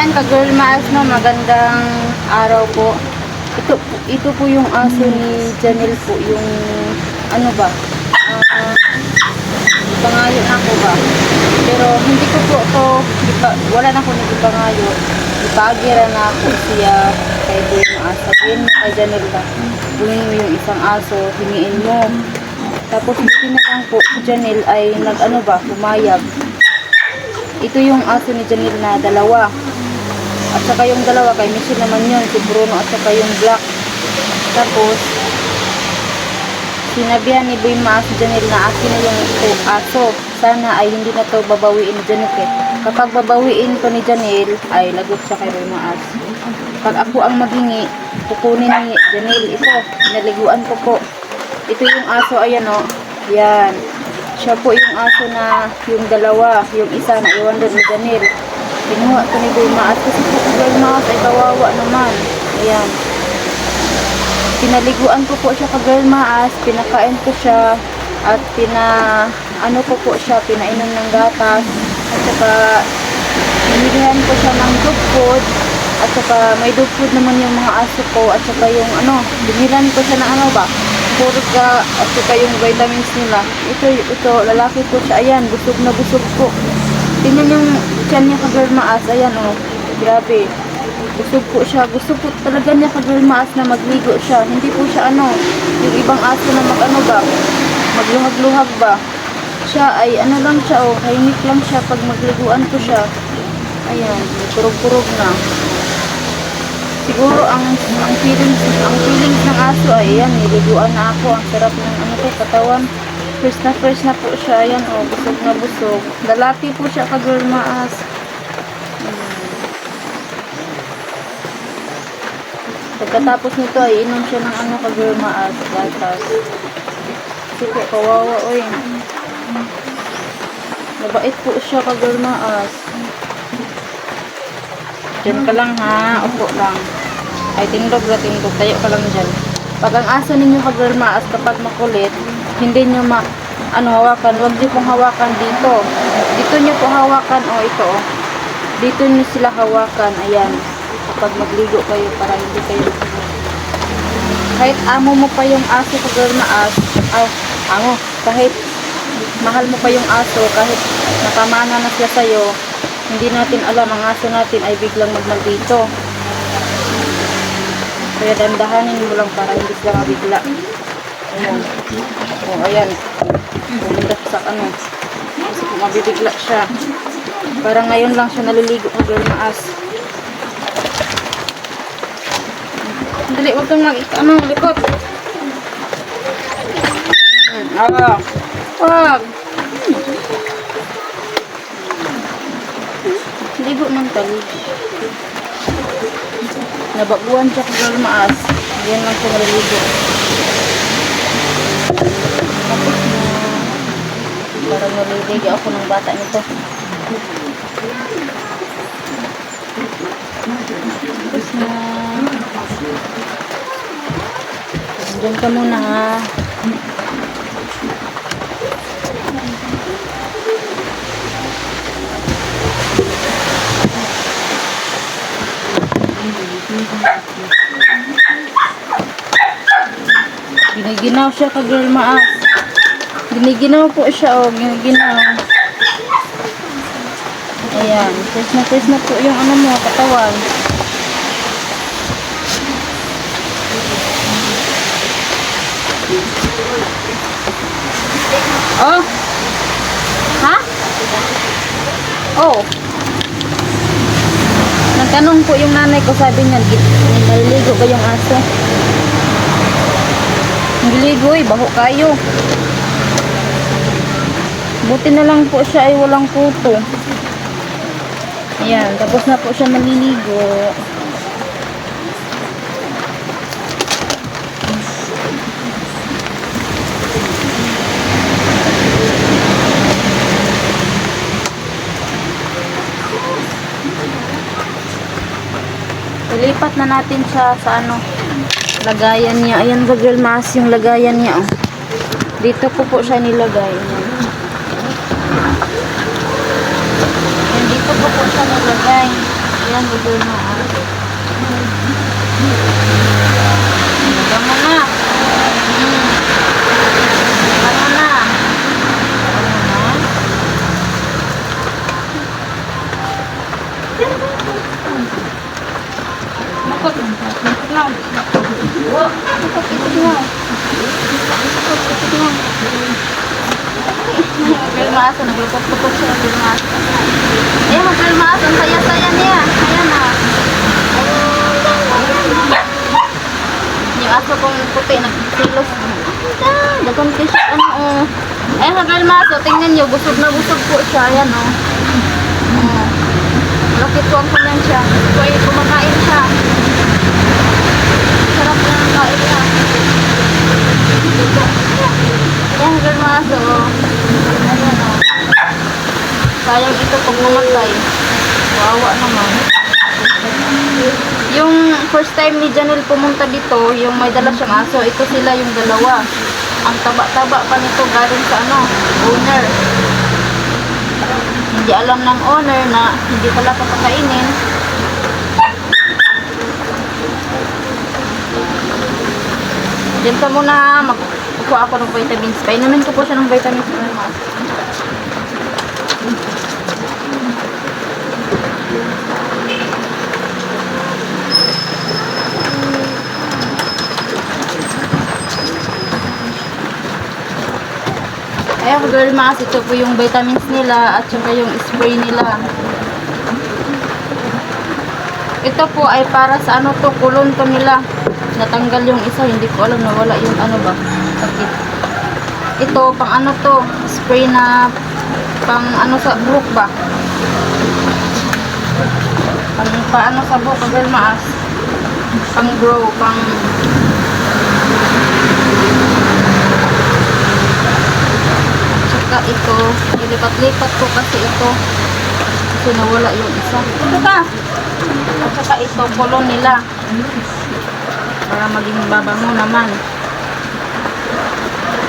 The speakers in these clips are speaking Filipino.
Ayan, ka-girl maas no, magandang araw po. Ito, ito po yung aso ni Janelle po, yung ano ba? Ah, ipangayo na ako ba? Pero hindi ko po to, di pa, wala na ko nag-ipangayo. Ipagira na ako siya kay Boy Maas. Sabihin mo kay Janelle ba? Buhin mo yung isang aso, hingiin mo. Tapos buti na lang po, si Janelle ay nag-ano ba, pumayag. Ito yung aso ni Janelle na dalawa. At saka yung dalawa kay Michelle naman yun, si Bruno at saka yung Black. Tapos, sinabihan ni Boy Maas si Janelle na akin na yung aso. Sana ay hindi na to babawiin ni eh. Kapag babawiin ko ni Janelle, ay lagot siya kay Boy Maas. Pag ako ang maghingi, kukunin ni Janelle. Ito, naliguan ko po. Ito yung aso, ayan o. Yan. Siya po yung aso na yung dalawa, yung isa na iwan doon ni Janelle. Kinuha ko ni Boy Maas kasi po si Maas ay kawawa naman. Ayan. Pinaliguan ko po siya ka Girl Maas, pinakain ko siya at pina ano ko po siya, pinainom ng gatas. At saka binigyan ko siya ng dog food. At saka may dog food naman yung mga aso ko. At saka yung ano, binilan ko siya ng ano ba? Purga at saka yung vitamins nila. Ito, ito, lalaki ko siya. Ayan, busog na busog po tingnan yung tiyan niya ka Girl Maas, ayan oh grabe Busog po siya. Gusto po talaga niya kagawin maas na magligo siya. Hindi po siya ano, yung ibang aso na mag ano ba, magluhag-luhag ba. Siya ay ano lang siya oh, tahimik lang siya pag magliguan ko siya. Ayan, kurog-kurog na. Siguro ang ang feelings ang feelings ng aso ay ayan, niliguan na ako. Ang sarap ng ano ko katawan. First na first na po siya. Ayan oh, busog na busog. Lalaki po siya kagawin maas. Pagkatapos nito ay inom siya ng ano kagawin maas, gatas. Kasi po, kawawa, oy. Mabait po siya kagawin maas. Diyan ka lang ha, upo lang. Ay, tindog na tindog, tayo ka lang dyan. Pag ang aso ninyo kagawin maas, kapag makulit, hindi nyo ma, ano, hawakan, huwag nyo pong hawakan dito. Dito nyo po hawakan, o ito, oh. Dito nyo sila hawakan, ayan. Kapag magligo kayo para hindi kayo kahit amo mo pa yung aso pag maas ay amo. Kahit mahal mo pa yung aso kahit nakamana na siya sa'yo hindi natin alam. Ang aso natin ay biglang magmaldito kaya dandahanin mo lang para hindi sila mabigla ayan o ayan pumunta sa ano kasi mabibigla siya parang ngayon lang siya naliligo pag maas Dali, huwag kang mag ano, likot. Awa. Wag. Ligo ng tali. Nabaguan siya kung maas. Yan lang siya naliligo. Tapos na. Parang naliligo ako ng bata nito. Tapos na. Diyan ka muna ha. Giniginaw siya ka girl maas. Giniginaw po siya oh, giniginaw. Ayan, test na test na po yung ano mo, katawan. Oh. Ha? Oh. Nagtanong po yung nanay ko, sabi niya, "Git- naliligo ba yung aso? Naliligo eh, baho kayo. Buti na lang po siya ay walang kuto. Ayan, tapos na po siya naliligo. Ilipat na natin siya sa ano, lagayan niya. Ayan ba girl, mas yung lagayan niya. Oh. Dito ko po siya nilagay. Ayan. Dito ko po siya nilagay. Ayan. Girl na. Bango na. Bango na. Makot na. Makot na. Makot na. Girl maas, naglupot-lupot siya. Girl maas. Eh, girl maas. Ang saya-saya niya. Ayan na. Yung aso kong puti, nagsilos. Ah, dagang t-shirt, ano, oh. Girl maas, oh, tingnan nyo, busog na busog po siya. Ayan, oh. Oh. Malaki po ang kanan siya. So, kumakain siya. Sarap na ang kain niya. Maas, oh. Ayan, oh. Sayang ito pag mamatay. Wawa naman. Yung first time ni Janelle pumunta dito, yung may dala siyang aso, ito sila yung dalawa. Ang taba-taba pa nito galing sa ano, owner. Hindi alam ng owner na hindi pala papakainin. Diyan ka muna, magkukuha ako ng vitamins. Painumin ko po siya ng vitamins. Ayan, girl mask, ito po yung vitamins nila at saka yung spray nila. Ito po ay para sa ano to, kulon to nila. Natanggal yung isa, hindi ko alam na wala yung ano ba, sakit. Ito, pang ano to, spray na pang ano sa buhok ba? Pang paano sa buhok, girl mask. Pang grow, pang Tsaka ito, ilipat-lipat ko kasi ito. Kasi nawala yung isa. Ito ka! At saka ito, kulon nila. Para maging babango naman.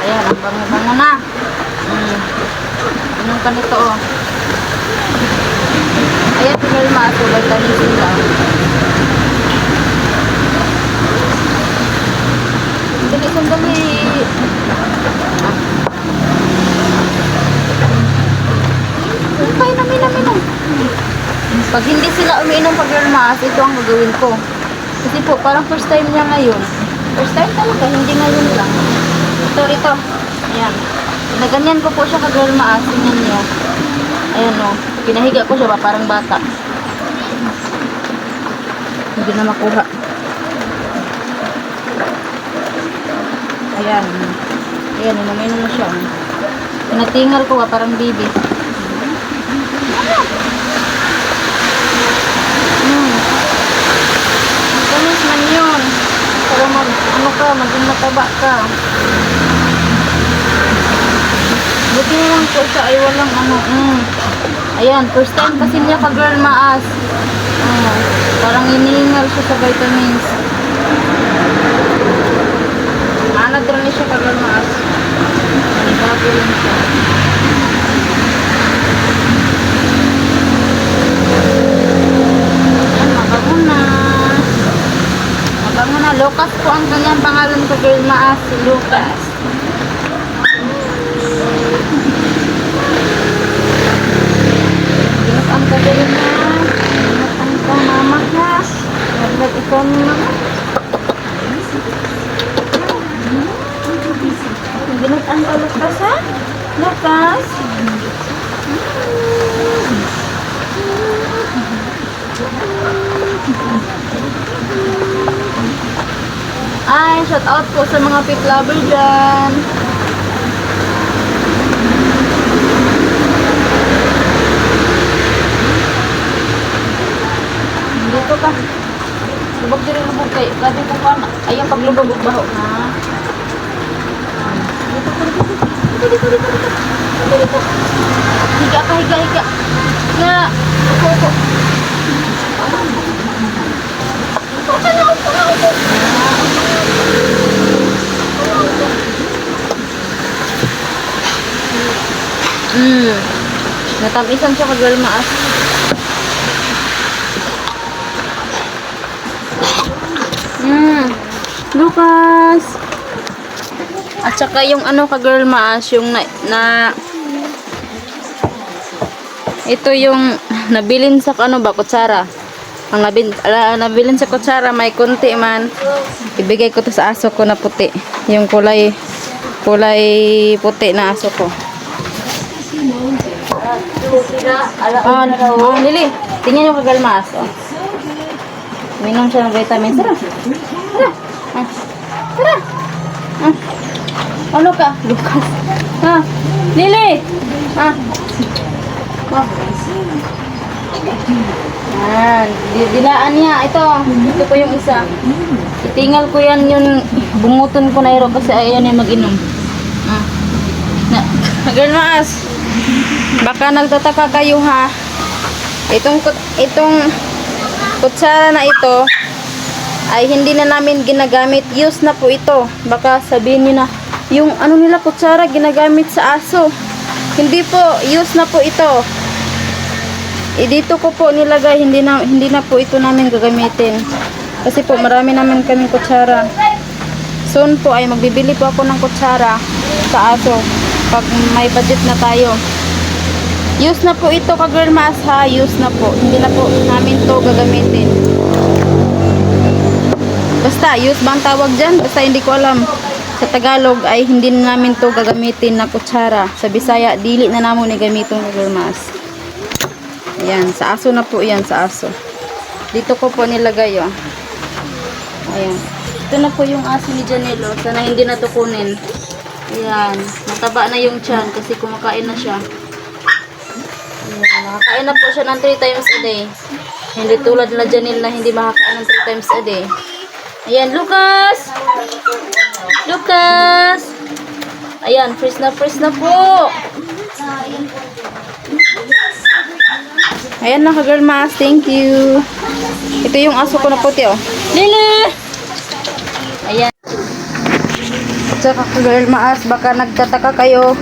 Ayan, ang bango-bango na. Mm. Inom ka nito, oh. Ayan, tingnan yung mga tulad tayo sila. Dali, sandali. Kaya na, mina, mina. Pag hindi sila umiinom pag maas, ito ang gagawin ko. Kasi po, parang first time niya ngayon. First time talaga, hindi ngayon lang. Ito, ito. Ayan. Naganyan ko po siya kag girl maas. Tingnan niyo. Ayan o. Pinahiga ko siya ba, parang bata. Hindi na makuha. Ayan. Ayan, inuminom na siya. Pinatingal ko ba, parang baby. Hmm. Gamis man yun. Para mag, ano ka, maging mataba ka. Buti lang po siya ay walang ano. Mm. Ayan, first time kasi niya ka girl maas. Oh, parang inihingal siya sa vitamins. Anad rin siya ka girl maas. Panibago rin siya. Ayan, mabango na. Mabango na. Lucas po ang kanyang pangalan sa girl maas. Lucas. Ginap ang kagaling na. Ginap ang ka mama ha. Naglag ikaw ni mama. Ginap ang ka Lucas ha. Lucas. Ay, shout out po sa mga pit lover dyan. Dito ka. Lubog din lubog kayo. Gabi ko pa. Ayun, pag lubog baho na. Dito, dito, dito. Dito, dito, dito, dito. Dito, dito. Higa ka, higa, higa. Nga. Upo, upo. Upo ka na, upo ka, upo. Mm. Natamisan siya kag maas. Tsaka yung ano ka girl maas, yung na, na ito yung nabilin sa ano ba, kutsara. Ang nabin, ala, nabilin sa kutsara, may kunti man. Ibigay ko to sa aso ko na puti. Yung kulay, kulay puti na aso ko. Ah, oh, Lili, tingnan yung kagalmas. Oh. Minom siya ng vitamins. Tara. Tara. Ah. Tara. Ah. Ano ka? Lucas. Lili. Ha? Oh. Yan. Di- Dilaan niya. Ito. Ito po yung isa. Itingal ko yan yung bunguton ko na iro kasi ayaw niya mag-inom. Ah. Na, girl maas. Baka nagtataka kayo ha. Itong itong kutsara na ito ay hindi na namin ginagamit. Use na po ito. Baka sabihin niyo na yung ano nila kutsara ginagamit sa aso. Hindi po, use na po ito. Eh, dito ko po nilagay, hindi na hindi na po ito namin gagamitin. Kasi po marami naman kaming kutsara. Soon po ay magbibili po ako ng kutsara sa aso pag may budget na tayo. Use na po ito ka maas ha, use na po. Hindi na po namin to gagamitin. Basta, use ba ang tawag dyan? Basta hindi ko alam. Sa Tagalog ay hindi na namin to gagamitin na kutsara. Sa Bisaya, dili na namo ni gamiton ka girl maas. Ayan, sa aso na po yan, sa aso. Dito ko po nilagay oh. Ayan. Ito na po yung aso ni Janelo. Sana hindi na to kunin. Ayan. Mataba na yung tiyan kasi kumakain na siya. Ayan. Nakakain na po siya ng 3 times a day. Hindi tulad na Janel na hindi makakain ng 3 times a day. Ayan, Lucas! Lucas! Ayan, freeze na freeze na po! Ayan na ka-girl mask. Thank you. Ito yung aso ko na puti oh. Lili! Ayan. At saka ka-girl maas, baka nagtataka kayo.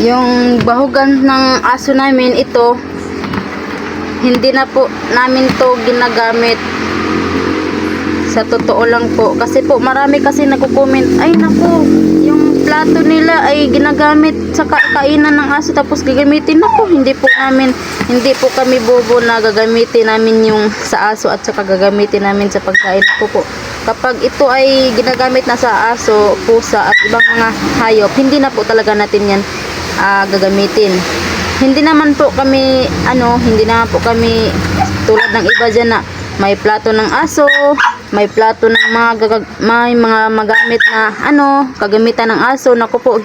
Yung bahugan ng aso namin, ito, hindi na po namin to ginagamit. Sa totoo lang po. Kasi po, marami kasi nagko-comment, ay naku, yung plato nila ay ginagamit sa ka- kainan ng aso tapos gagamitin ako. Hindi po namin, hindi po kami bobo na gagamitin namin yung sa aso at saka gagamitin namin sa pagkain po po. Kapag ito ay ginagamit na sa aso, pusa at ibang mga hayop, hindi na po talaga natin yan ah, gagamitin. Hindi naman po kami, ano, hindi naman po kami tulad ng iba dyan na may plato ng aso, may plato ng mga may mga magamit na ano, kagamitan ng aso. Naku po,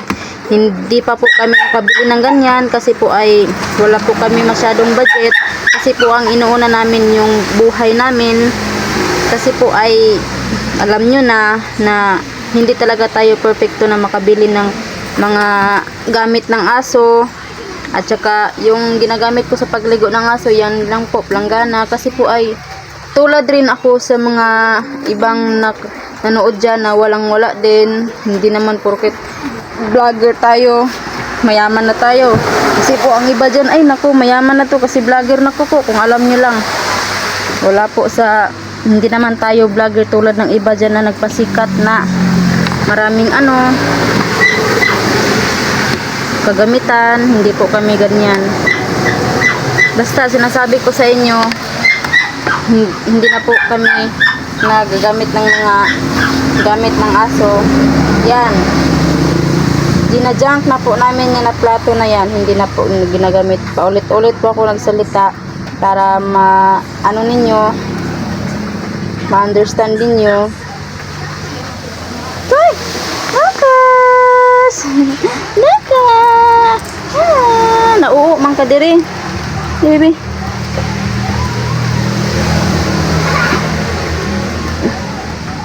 hindi pa po kami nakabili ng ganyan kasi po ay wala po kami masyadong budget kasi po ang inuuna namin yung buhay namin kasi po ay alam nyo na na hindi talaga tayo perfecto na makabili ng mga gamit ng aso at saka yung ginagamit ko sa pagligo ng aso yan lang po planggana. Kasi po ay tulad rin ako sa mga ibang nak nanood dyan na walang wala din. Hindi naman porket vlogger tayo mayaman na tayo. Kasi po ang iba dyan ay naku mayaman na to kasi vlogger na po kung alam nyo lang. Wala po sa hindi naman tayo vlogger tulad ng iba dyan na nagpasikat na maraming ano kagamitan hindi po kami ganyan basta sinasabi ko sa inyo hin- hindi na po kami nagagamit ng mga gamit ng aso yan ginajunk na po namin yan na plato na yan hindi na po ginagamit paulit-ulit po ako nagsalita para ma ano ninyo ma-understand ninyo Toy! Lucas! Lucas! Nauo man ka diri. Di, baby.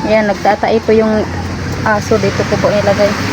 Yan, nagtatai po yung aso dito ko po nilagay.